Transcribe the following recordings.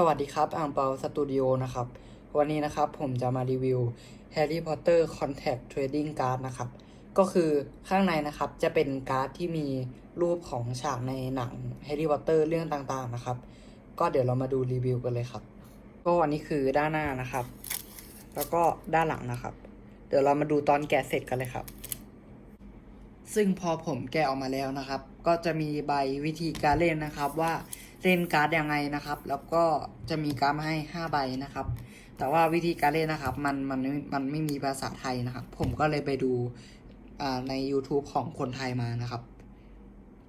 สวัสดีครับอ่างเปาสตูดิโอนะครับ วันนี้นะครับผมจะมารีวิว Harry Potter Contact Trading Card นะครับ ก็คือข้างในนะครับจะเป็นการ์ดที่มีรูปของฉากในหนัง Harry Potter เรื่องต่างๆนะครับ ก็เดี๋ยวเรามาดูรีวิวกันเลยครับ ก็อันนี้คือด้านหน้านะครับ แล้วก็ด้านหลังนะครับ เดี๋ยวเรามาดูตอนแกะเสร็จกันเลยครับ ซึ่งพอผมแกะออกมาแล้วนะครับ ก็จะมีใบวิธีการเล่นนะครับว่า เล่นการ์ดยังไงนะครับ แล้วก็จะมีการ์ดมาให้ 5 ใบนะครับ แต่ว่าวิธีการเล่นนะครับ มันมันมันไม่มีภาษาไทยนะครับ ผมก็เลยไปดูใน YouTube ของคนไทยมานะครับ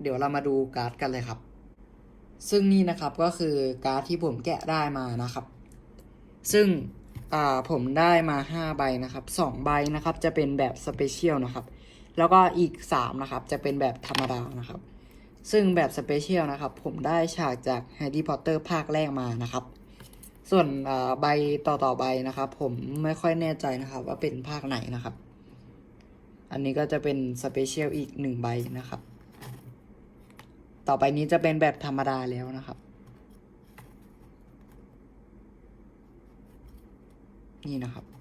เดี๋ยวเรามาดูการ์ดกันเลยครับ ซึ่งนี่นะครับก็คือการ์ดที่ผมแกะได้มานะครับ ซึ่งผมได้มา 5 ใบนะครับ 2 ใบนะครับ จะเป็นแบบสเปเชียลนะครับ แล้วก็อีก 3 นะครับ จะเป็นแบบธรรมดานะครับ ซึ่งแบบสเปเชียลนะครับ ผมได้ฉากจากแฮร์รี่พอตเตอร์ภาคแรกมานะครับ ส่วนอ่าใบต่อใบนะครับ ผมไม่ค่อยแน่ใจนะครับ ว่าเป็นภาคไหนนะครับ อันนี้ก็จะเป็นสเปเชียลอีกหนึ่งใบนะครับ ต่อไปนี้จะเป็นแบบธรรมดาแล้วนะครับนี่นะครับ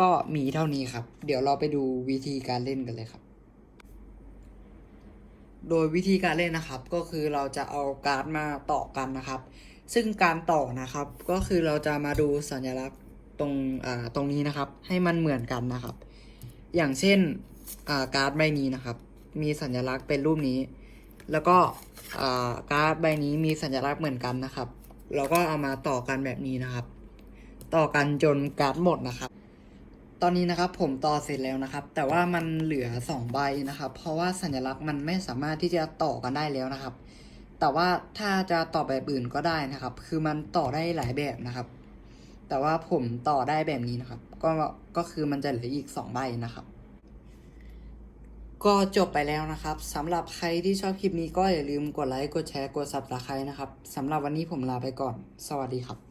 ก็มีเท่านี้ครับ เดี๋ยวเราไปดูวิธีการเล่นกันเลยครับ โดยวิธีการเล่นนะครับ ก็คือเราจะเอาการ์ดมาต่อกันนะครับ ซึ่งการต่อนะครับ ก็คือเราจะมาดูสัญลักษณ์ตรงตรงนี้นะครับ ให้มันเหมือนกันนะครับ อย่างเช่นาการ์ดใบนี้นะครับ มีสัญลักษณ์เป็นรูปนี้ แล้วก็าการ์ดใบนี้มีสัญลักษณ์เหมือนกันนะครับ เราก็เอามาต่อกันแบบนี้นะครับ ต่อกันจนการ์ดหมดนะครับ ตอนนี้นะครับผมต่อเสร็จแล้วนะครับ แต่ว่ามันเหลือสองใบนะครับ เพราะว่าสัญลักษณ์มันไม่สามารถที่จะต่อกันได้แล้วนะครับ แต่ว่าถ้าจะต่อแบบอื่นก็ได้นะครับ คือมันต่อได้หลายแบบนะครับ แต่ว่าผมต่อได้แบบนี้นะครับ ก็ก็คือมันจะเหลืออีกสองใบนะครับ ก็จบไปแล้วนะครับสำหรับใครที่ชอบคลิปนี้ก็อย่าลืมกดไลค์กดแชร์กด subscribe นะครับสำหรับวันนี้ผมลาไปก่อน สวัสดีครับ